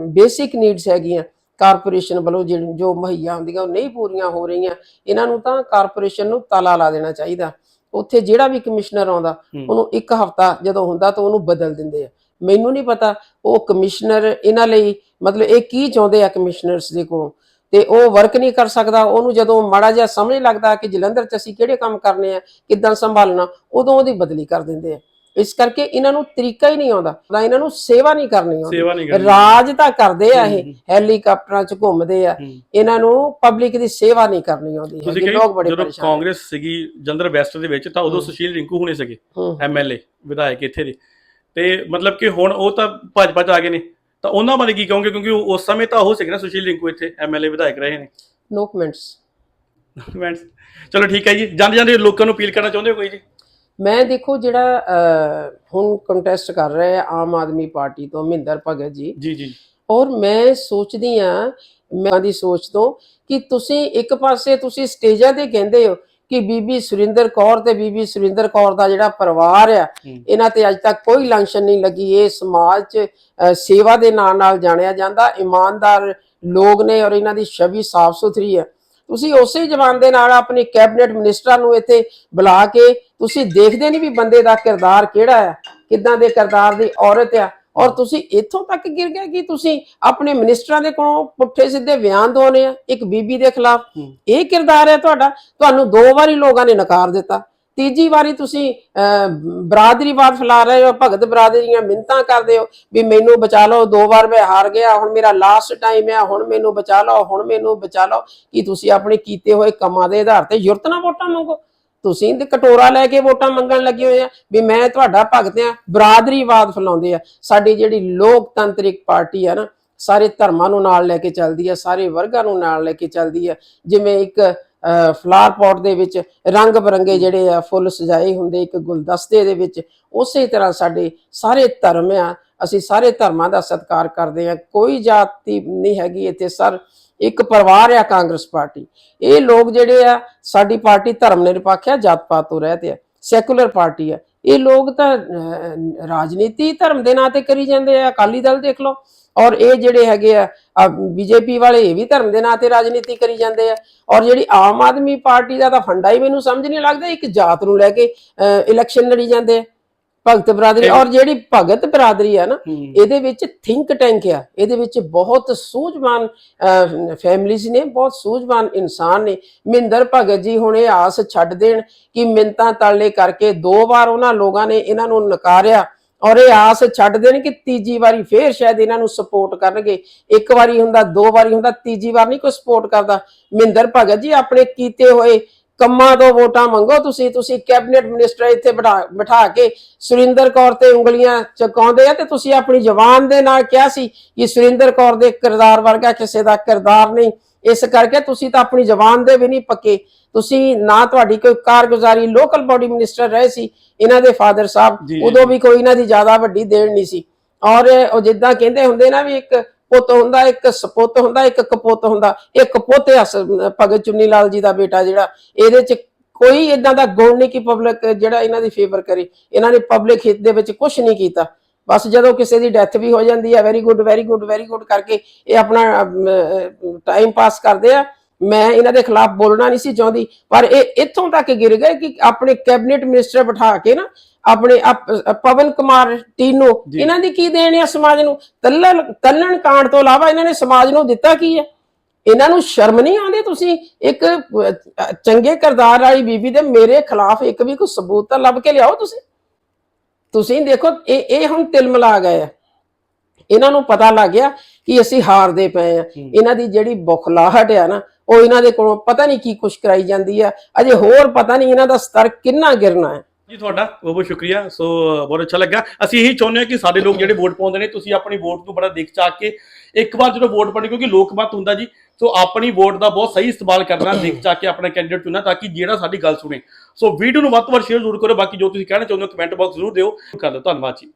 [SPEAKER 1] ਬੇਸਿਕ ਨੀਡਸ ਹੈਗੀਆਂ। ਕਾਰਪੋਰੇਸ਼ਨ ਵੱਲੋਂ ਜਿਹੜੀ ਜੋ ਮੁਹੱਈਆ ਹੁੰਦੀਆਂ ਉਹ ਨਹੀਂ ਪੂਰੀਆਂ ਹੋ ਰਹੀਆਂ। ਇਹਨਾਂ ਨੂੰ ਤਾਂ ਕਾਰਪੋਰੇਸ਼ਨ ਨੂੰ ਤਾਲਾ ਲਾ ਦੇਣਾ ਚਾਹੀਦਾ। ਉੱਥੇ ਜਿਹੜਾ ਵੀ ਕਮਿਸ਼ਨਰ ਆਉਂਦਾ। ਉਹਨੂੰ ਇੱਕ ਹਫਤਾ ਜਦੋਂ ਹੁੰਦਾ ਤਾਂ ਉਹਨੂੰ ਬਦਲ ਦਿੰਦੇ ਆ। ਮੈਨੂੰ ਨਹੀਂ ਪਤਾ ਉਹ ਕਮਿਸ਼ਨਰ ਇਹਨਾਂ ਲਈ ਮਤਲਬ ਇਹ ਕੀ ਚਾਹੁੰਦੇ ਆ ਕਮਿਸ਼ਨਰਸ ਦੇ ਕੋਲੋਂ। ਤੇ ਉਹ ਵਰਕ ਨਹੀਂ ਕਰ ਸਕਦਾ। ਉਹਨੂੰ ਜਦੋਂ ਮਾੜਾ ਜਿਹਾ ਸਮਝ ਲੱਗਦਾ ਕਿ ਜਲੰਧਰ 'ਚ ਅਸੀਂ ਕਿਹੜੇ ਕੰਮ ਕਰਨੇ ਆ ਕਿੱਦਾਂ ਸੰਭਾਲਣਾ ਉਦੋਂ ਉਹਦੀ ਬਦਲੀ ਕਰ ਦਿੰਦੇ ਆ। ਇਸ ਕਰਕੇ ਇਹਨਾਂ ਨੂੰ ਤਰੀਕਾ ਹੀ ਨਹੀਂ ਆਉਂਦਾ ਨਾ ਇਹਨਾਂ ਨੂੰ ਸੇਵਾ ਨਹੀਂ ਕਰਨੀ ਆਉਂਦੀ।
[SPEAKER 2] ਸੇਵਾ ਨਹੀਂ ਕਰਨੀ।
[SPEAKER 1] ਰਾਜ ਤਾਂ ਕਰਦੇ ਆ ਇਹ। ਹੈਲੀਕਾਪਟਰਾਂ 'ਚ ਘੁੰਮਦੇ ਆ। ਇਹਨਾਂ ਨੂੰ ਪਬਲਿਕ ਦੀ ਸੇਵਾ ਨਹੀਂ ਕਰਨੀ ਆਉਂਦੀ
[SPEAKER 2] ਤੁਸੀਂ
[SPEAKER 1] ਲੋਕ ਬੜੇ
[SPEAKER 2] ਕਹੀ ਜਦੋਂ
[SPEAKER 1] ਪਰੇਸ਼ਾਨ।
[SPEAKER 2] ਕਾਂਗਰਸ ਸੀਗੀ ਜਲੰਧਰ ਵੈਸਟ ਦੇ ਵਿੱਚ ਤਾਂ ਉਦੋਂ। ਸੁਸ਼ੀਲ ਰਿੰਕੂ ਹੁਣੇ ਸੀਗੇ
[SPEAKER 1] ਹੂੰ।
[SPEAKER 2] ਐਮਐਲਏ ਵਿਧਾਇਕ ਇੱਥੇ ਦੇ। ਤੇ ਮਤਲਬ ਕਿ ਹੁਣ ਉਹ ਤਾਂ ਭਾਜਪਾ ਚ ਆ ਗਏ ਨੇ। ਤਾਂ ਉਹਨਾਂ ਬਾਰੇ ਕੀ ਕਹੋਗੇ? ਕਿਉਂਕਿ ਉਹ- ਉਸ ਸਮੇਂ ਤਾਂ ਉਹ ਸੀਗੇ ਨਾ ਸੁਸ਼ੀਲ ਰਿੰਕੂ ਇੱਥੇ ਐਮਐਲਏ ਵਿਧਾਇਕ ਰਹੇ ਨੇ।
[SPEAKER 1] No comments.
[SPEAKER 2] ਚਲੋ ਠੀਕ ਹੈ ਜੀ। ਜਾਂਦੇ ਜਾਂਦੇ ਲੋਕਾਂ ਨੂੰ ਅਪੀਲ ਕਰਨਾ ਚਾਹੁੰਦੇ ਹੋ ਕੋਈ ਜੀ?
[SPEAKER 1] ਮੈਂ ਦੇਖੋ ਜਿਹੜਾ ਹੁਣ ਕੰਟੈਸਟ ਕਰ ਰਹੇ ਆ ਆਮ ਆਦਮੀ ਪਾਰਟੀ ਤੋਂ ਮਹਿੰਦਰ ਭਗਤ ਜੀ।
[SPEAKER 2] ਜੀ ਜੀ।
[SPEAKER 1] ਔਰ ਮੈਂ ਸੋਚਦੀ ਆ ਮੈਂ ਦੀ ਸੋਚ ਤੋਂ ਕਿ ਤੁਸੀਂ ਇੱਕ ਪਾਸੇ ਤੁਸੀਂ ਸਟੇਜਾਂ ਤੇ ਕਹਿੰਦੇ ਹੋ ਕਿ ਬੀਬੀ ਸੁਰਿੰਦਰ ਕੌਰ ਤੇ ਬੀਬੀ ਸੁਰਿੰਦਰ ਕੌਰ ਦਾ ਜਿਹੜਾ ਪਰਿਵਾਰ ਆ
[SPEAKER 2] ਹੂੰ।
[SPEAKER 1] ਇਹਨਾਂ ਤੇ ਅੱਜ ਤੱਕ ਕੋਈ ਲਾਂਛਨ ਨਹੀਂ ਲੱਗੀ। ਇਹ ਸਮਾਜ 'ਚ ਸੇਵਾ ਦੇ ਨਾਂ ਨਾਲ ਜਾਣਿਆ ਜਾਂਦਾ ਇਮਾਨਦਾਰ ਲੋਕ ਨੇ ਔਰ ਇਹਨਾਂ ਦੀ ਛਵੀ ਸਾਫ਼ ਸੁਥਰੀ ਹੈ ਤੁਸੀਂ ਉਸੇ ਜ਼ਬਾਨ ਦੇ ਨਾਲ ਆਪਣੀ ਕੈਬਨਿਟ ਮਿਨਿਸਟਰਾਂ ਨੂੰ ਇੱਥੇ ਬੁਲਾ ਕੇ ਤੁਸੀਂ ਦੇਖਦੇ ਨਹੀਂ ਵੀ ਬੰਦੇ ਦਾ ਕਿਰਦਾਰ ਕਿਹੜਾ ਹੈ ਕਿੱਦਾਂ ਦੇ ਕਿਰਦਾਰ ਦੀ ਔਰਤ ਆ ਔਰ ਤੁਸੀਂ ਇੱਥੋਂ ਤੱਕ ਗਿਰ ਗਏ ਕਿ ਤੁਸੀਂ ਆਪਣੇ ਮਿਨਿਸਟਰਾਂ ਦੇ ਕੋਲੋਂ ਪੁੱਠੇ ਸਿੱਧੇ ਬਿਆਨ ਦੋਨੇ ਆ ਇੱਕ ਬੀਬੀ ਦੇ ਖਿਲਾਫ। ਇਹ ਕਿਰਦਾਰ ਹੈ ਤੁਹਾਡਾ ਤੁਹਾਨੂੰ ਦੋ ਵਾਰੀ ਲੋਕਾਂ ਨੇ ਨਕਾਰ ਦਿੱਤਾ। ਤੀਜੀ ਵਾਰੀ ਤੁਸੀਂ ਬਰਾਦਰੀਵਾਦ ਫੈਲਾ ਰਹੇ ਹੋ ਭਗਤ ਬਰਾਦਰੀ ਦੀਆਂ ਮਿੰਤਾਂ ਕਰਦੇ ਹੋ ਵੀ ਮੈਨੂੰ ਬਚਾ ਲਓ ਦੋ ਵਾਰ ਮੈਂ ਹਾਰ ਗਿਆ ਹੁਣ ਮੇਰਾ ਲਾਸਟ ਟਾਈਮ ਹੈ ਹੁਣ ਮੈਨੂੰ ਬਚਾ ਲਓ ਹੁਣ ਮੈਨੂੰ ਬਚਾ ਲਓ ਕੀ ਤੁਸੀਂ ਆਪਣੇ ਕੀਤੇ ਹੋਏ ਕੰਮਾਂ ਦੇ ਆਧਾਰ ਤੇ ਯੁਰਤ ਨਾਲ ਵੋਟਾਂ ਮੰਗੋ? ਤੁਸੀਂ ਤੇ ਕਟੋਰਾ ਲੈ ਕੇ ਵੋਟਾਂ ਮੰਗਣ ਲੱਗੇ ਹੋਏ ਆ, ਵੀ ਮੈਂ ਤੁਹਾਡਾ ਭਗਤ ਆ, ਬਰਾਦਰੀਵਾਦ ਫੈਲਾਉਂਦੇ ਆ। ਸਾਡੀ ਜਿਹੜੀ ਲੋਕਤੰਤਰਿਕ ਪਾਰਟੀ ਆ ਨਾ, ਸਾਰੇ ਧਰਮਾਂ ਨੂੰ ਨਾਲ ਲੈ ਕੇ ਚੱਲਦੀ ਆ, ਸਾਰੇ ਵਰਗਾਂ ਨੂੰ ਨਾਲ ਲੈ ਕੇ ਚੱਲਦੀ ਆ। ਜਿਵੇਂ ਇੱਕ ਫਲਾਰ ਪੌਟ ਦੇ ਵਿੱਚ ਰੰਗ ਬਰੰਗੇ ਜਿਹੜੇ ਆ, ਫੁੱਲ ਸਜਾਏ ਹੁੰਦੇ, ਇੱਕ ਗੁਲਦਸਤੇ ਦੇ ਵਿੱਚ, ਉਸੇ ਤਰ੍ਹਾਂ ਸਾਡੇ ਸਾਰੇ ਧਰਮ ਆ, ਅਸੀਂ ਸਾਰੇ ਧਰਮਾਂ ਦਾ ਸਤਿਕਾਰ ਕਰਦੇ ਆ। ਕੋਈ ਜਾਤੀ ਨਹੀਂ ਹੈਗੀ ਇੱਥੇ, ਸਰ। ਇੱਕ ਪਰਿਵਾਰ ਆ ਕਾਂਗਰਸ ਪਾਰਟੀ। ਇਹ ਲੋਕ ਜਿਹੜੇ ਆ, ਸਾਡੀ ਪਾਰਟੀ ਧਰਮ ਨਿਰਪੱਖ ਆ, ਜਾਤ ਪਾਤ ਤੋਂ ਰਹਿਤ ਆ, ਸੈਕੂਲਰ ਪਾਰਟੀ ਆ। ਇਹ ਲੋਕ ਤਾਂ ਰਾਜਨੀਤੀ ਧਰਮ ਦੇ ਨਾਂ ਤੇ ਕਰੀ ਜਾਂਦੇ ਆ, ਅਕਾਲੀ ਦਲ ਦੇਖ ਲਓ। ਔਰ ਇਹ ਜਿਹੜੇ ਹੈਗੇ ਆ ਬੀਜੇਪੀ ਵਾਲੇ ਇਹ ਵੀ ਧਰਮ ਦੇ ਨਾਂ ਤੇ ਰਾਜਨੀਤੀ ਕਰੀ ਜਾਂਦੇ ਆ। ਔਰ ਜਿਹੜੀ ਆਮ ਆਦਮੀ ਪਾਰਟੀ ਦਾ ਤਾਂ ਫੰਡਾ ਹੀ ਮੈਨੂੰ ਸਮਝ ਨਹੀਂ ਲੱਗਦਾ, ਇੱਕ ਜਾਤ ਨੂੰ ਲੈ ਕੇ ਇਲੈਕਸ਼ਨ ਲੜੀ ਜਾਂਦੇ ਆ। ਭਗਤ ਬਰਾਦਰੀ ਔਰ ਜਿਹੜੀ ਭਗਤ ਬਰਾਦਰੀ ਆ ਨਾ ਇਹਦੇ ਵਿੱਚ ਥਿੰਕ ਟੈਂਕ ਆ। ਇਹਦੇ ਵਿੱਚ ਬਹੁਤ ਸੂਝਵਾਨ ਫੈਮਿਲੀਜ਼ ਨੇ ਬਹੁਤ ਸੂਝਵਾਨ ਇਨਸਾਨ ਨੇ। ਮਹਿੰਦਰ ਭਗਤ ਜੀ ਹੁਣ ਇਹ ਆਸ ਛੱਡ ਦੇਣ ਕਿ ਮਿੰਤਾਂ ਤਲਲੇ ਕਰਕੇ ਦੋ ਵਾਰ ਉਹਨਾਂ ਲੋਕਾਂ ਨੇ ਇਹਨਾਂ ਨੂੰ ਨਕਾਰਿਆ ਔਰ ਇਹ ਆਸ ਛੱਡ ਦੇਣ ਕਿ ਤੀਜੀ ਵਾਰੀ ਫੇਰ ਸ਼ਾਇਦ ਇਹਨਾਂ ਨੂੰ ਸਪੋਰਟ ਕਰਨਗੇ। ਇੱਕ ਵਾਰੀ ਹੁੰਦਾ ਦੋ ਵਾਰੀ ਹੁੰਦਾ ਤੀਜੀ ਵਾਰ ਨਹੀਂ ਕੋਈ ਸਪੋਰਟ ਕਰਦਾ। ਮਹਿੰਦਰ ਭਗਤ ਜੀ ਆਪਣੇ ਕੀਤੇ ਹੋਏ ਕੰਮਾਂ ਤੋਂ ਵੋਟਾਂ ਮੰਗੋ ਤੁਸੀਂ ਤੁਸੀਂ ਕੈਬਨਿਟ ਮਿਨਿਸਟਰ ਇੱਥੇ ਬਿਠਾ ਬਿਠਾ ਕੇ ਸੁਰਿੰਦਰ ਕੌਰ ਤੇ ਉਂਗਲੀਆਂ ਚਕਾਉਂਦੇ ਆ ਤੇ ਤੁਸੀਂ ਆਪਣੀ ਜ਼ਬਾਨ ਦੇ ਨਾਲ ਕਿਹਾ ਸੀ ਕਿ ਸੁਰਿੰਦਰ ਕੌਰ ਦੇ ਕਿਰਦਾਰ ਵਰਗਾ ਕਿਸੇ ਦਾ ਕਿਰਦਾਰ ਨਹੀਂ। ਇਸ ਕਰਕੇ ਤੁਸੀਂ ਤਾਂ ਆਪਣੀ ਜ਼ਬਾਨ ਦੇ ਵੀ ਨਹੀਂ ਪੱਕੇ। ਤੁਸੀਂ ਨਾ ਤੁਹਾਡੀ ਕੋਈ ਕਾਰਗੁਜ਼ਾਰੀ ਲੋਕਲ ਬਾਡੀ ਮਿਨਿਸਟਰ ਰਹੇ ਸੀ ਇਹਨਾਂ ਦੇ ਫਾਦਰ ਸਾਹਿਬ। ਉਦੋਂ ਵੀ ਕੋਈ ਇਹਨਾਂ ਦੀ ਜ਼ਿਆਦਾ ਵੱਡੀ ਦੇਣ ਨਹੀਂ ਸੀ। ਔਰ ਉਹ ਜਿੱਦਾਂ ਕਹਿੰਦੇ ਹੁੰਦੇ ਨਾ ਵੀ ਇੱਕ ਪੁੱਤ ਹੁੰਦਾ, ਇੱਕ ਸਪੁੱਤ ਹੁੰਦਾ, ਇੱਕ ਕਪੁੱਤ ਹੁੰਦਾ। ਇਹ ਕਪੁੱਤ ਭਗਤ ਚੁੰਨੀ ਲਾਲ ਜੀ ਦਾ ਬੇਟਾ ਜਿਹੜਾ। ਇਹਦੇ ਚ ਕੋਈ ਇਦਾਂ ਦਾ ਗੁਣ ਨਹੀਂ ਕਿ ਪਬਲਿਕ ਜਿਹੜਾ ਇਹਨਾਂ ਦੀ ਫੇਵਰ ਕਰੇ। ਇਹਨਾਂ ਨੇ ਪਬਲਿਕ ਹਿੱਤ ਦੇ ਵਿੱਚ ਕੁਝ ਨਹੀਂ ਕੀਤਾ। ਬਸ ਜਦੋਂ ਕਿਸੇ ਦੀ ਡੈਥ ਵੀ ਹੋ ਜਾਂਦੀ ਹੈ very good very good very good ਕਰਕੇ ਇਹ ਆਪਣਾ ਟਾਈਮ ਪਾਸ ਕਰਦੇ ਆ। ਮੈਂ ਇਹਨਾਂ ਦੇ ਖਿਲਾਫ ਬੋਲਣਾ ਨਹੀਂ ਸੀ ਚਾਹੁੰਦੀ। ਪਰ ਇਹ ਇੱਥੋਂ ਤੱਕ ਗਿਰ ਗਏ ਕਿ ਆਪਣੇ ਕੈਬਨਿਟ ਮਿਨਿਸਟਰ ਬਿਠਾ ਕੇ ਨਾ ਆਪਣੇ ਆਪ- ਪਵਨ ਕੁਮਾਰ ਟੀਨੋ ਇਹਨਾਂ ਦੀ ਕੀ ਦੇਣ ਆ ਸਮਾਜ ਨੂੰ? ਤੱਲਣ ਤੱਲਣ ਕਾਂਡ ਤੋਂ ਇਲਾਵਾ ਇਹਨਾਂ ਨੇ ਸਮਾਜ ਨੂੰ ਦਿੱਤਾ ਕੀ ਹੈ ਇਹਨਾਂ ਨੂੰ ਸ਼ਰਮ ਨਹੀਂ ਆਉਂਦੀ ਤੁਸੀਂ? ਇੱਕ ਚੰਗੇ ਕਿਰਦਾਰ ਵਾਲੀ ਬੀਬੀ ਦੇ ਮੇਰੇ ਖਿਲਾਫ ਇੱਕ ਵੀ ਕੋਈ ਸਬੂਤ ਤਾਂ ਲੱਭ ਕੇ ਲਿਆਓ ਤੁਸੀਂ। ਤੁਸੀਂ ਦੇਖੋ ਇਹ ਇਹ ਹੁਣ ਤਿਲਮਲਾ ਗਏ ਆ। ਇਹਨਾਂ ਨੂੰ ਪਤਾ ਲੱਗ ਗਿਆ ਕਿ ਅਸੀਂ ਹਾਰਦੇ ਪਏ ਆ। ਇਹਨਾਂ ਦੀ ਜਿਹੜੀ ਬੁਖਲਾਹਟ ਆ ਨਾ ਉਹ ਇਹਨਾਂ ਦੇ ਕੋਲੋਂ ਪਤਾ ਨਹੀਂ ਕੀ ਕੁਛ ਕਰਾਈ ਜਾਂਦੀ ਆ। ਅਜੇ ਹੋਰ ਪਤਾ ਨਹੀਂ ਇਹਨਾਂ ਦਾ ਸਤਰ ਕਿੰਨਾ ਗਿਰਨਾ ਹੈ।
[SPEAKER 2] ਜੀ ਤੁਹਾਡਾ ਬਹੁਤ ਬਹੁਤ ਸ਼ੁਕਰੀਆ। ਸੋ, ਬਹੁਤ ਅੱਛਾ ਲੱਗਾ। ਅਸੀਂ ਇਹੀ ਚਾਹੁੰਦੇ ਹਾਂ ਕਿ ਸਾਡੇ ਲੋਕ ਜਿਹੜੇ ਵੋਟ ਪਾਉਂਦੇ ਨੇ, ਤੁਸੀਂ ਆਪਣੀ ਵੋਟ ਨੂੰ ਬੜਾ ਦੇਖ ਚਾ ਕੇ ਇੱਕ ਵਾਰ ਜਦੋਂ ਵੋਟ ਪਾਣੀ ਕਿਉਂਕਿ ਲੋਕ ਮਤ ਹੁੰਦਾ ਜੀ, ਸੋ ਆਪਣੀ ਵੋਟ ਦਾ ਬਹੁਤ ਸਹੀ ਇਸਤੇਮਾਲ ਕਰਨਾ, ਦੇਖ ਚਾਕ ਕੇ ਆਪਣਾ ਕੈਂਡੀਡੇਟ ਚੁਣਨਾ ਤਾਂ ਕਿ ਜਿਹੜਾ ਸਾਡੀ ਗੱਲ ਸੁਣੇ। ਸੋ ਵੀਡੀਓ ਨੂੰ ਵੱਧ ਤੋਂ ਵੱਧ ਸ਼ੇਅਰ ਜ਼ਰੂਰ ਕਰੋ ਬਾਕੀ ਜੋ ਤੁਸੀਂ ਕਹਿਣਾ ਚਾਹੁੰਦੇ ਹੋ ਕਮੈਂਟ ਬਾਕਸ ਜ਼ਰੂਰ ਦਿਓ। ਕਰ ਲਓ ਧੰਨਵਾਦ ਜੀ।